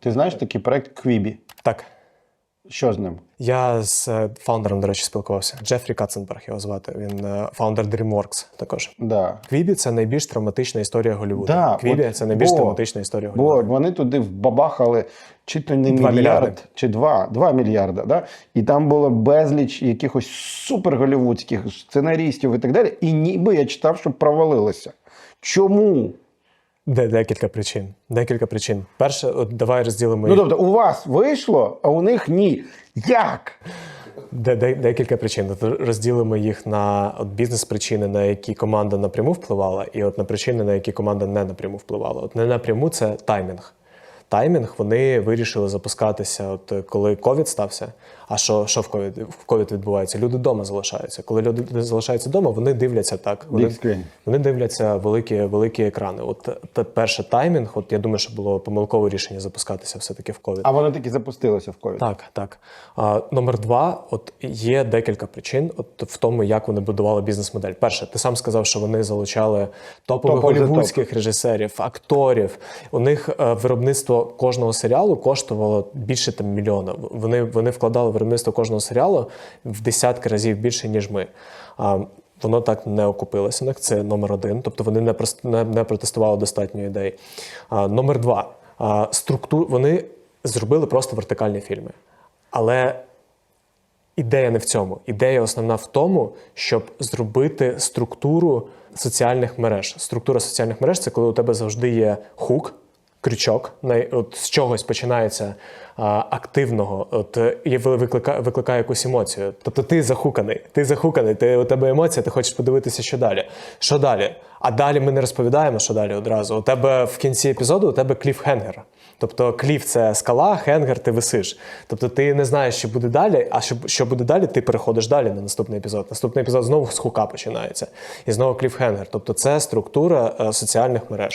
Ти знаєш такий проект Квібі? Так. Що з ним? Я з е, фаундером, до речі, спілкувався. Джефрі Катценберг його звати. Він е, фаундер DreamWorks також. Да. Квібі це найбільш травматична історія Голлівуду. Да, Квібі от, це найбільш бо- травматична історія Бо Голлівуду. вони туди вбабахали чи то не Два мільярд, мільярди. чи два, два мільярда. Да? І там було безліч якихось суперголівудських сценарістів і так далі. І ніби я читав, що провалилося. Чому? Де декілька причин. Декілька причин. Перше, от давай розділимо Ну тобто, у вас вийшло, а у них ні. Як? Де, де, декілька причин. От розділимо їх на от бізнес-причини, на які команда напряму впливала, і от на причини, на які команда не напряму впливала. От не напряму це таймінг. Таймінг вони вирішили запускатися, от коли ковід стався. А що, що в ковід в ковід відбувається? Люди вдома залишаються. Коли люди залишаються вдома, вони дивляться так. Вони, вони дивляться великі, великі екрани. От те перше таймінг. От я думаю, що було помилкове рішення запускатися все-таки в ковід. А воно таки запустилося в ковід. Так, так. А, номер два, от є декілька причин от в тому, як вони будували бізнес-модель. Перше, ти сам сказав, що вони залучали топових голівудських режисерів, акторів. У них е, кожного серіалу коштувало більше там мільйона. Вони, вони вкладали виробництво кожного серіалу в десятки разів більше, ніж ми. А, Воно так не окупилося. Це номер один. Тобто вони не, не, не протестували достатньо ідей. А, номер два. А, структур... Вони зробили просто вертикальні фільми. Але ідея не в цьому. Ідея основна в тому, щоб зробити структуру соціальних мереж. Структура соціальних мереж це коли у тебе завжди є хук, крючок, от з чогось починається а, активного, от е, і ви- викликає, викликає якусь емоцію. Тобто ти захуканий, ти захуканий, ти, у тебе емоція, ти хочеш подивитися, що далі. Що далі? А далі ми не розповідаємо, що далі одразу. У тебе в кінці епізоду у тебе кліфхенгер. Тобто кліф це скала, хенгер, ти висиш. Тобто ти не знаєш, що буде далі, а що, що буде далі, ти переходиш далі на наступний епізод. Наступний епізод знову з хука починається. І знову кліфхенгер. Тобто це структура е, соціальних мереж.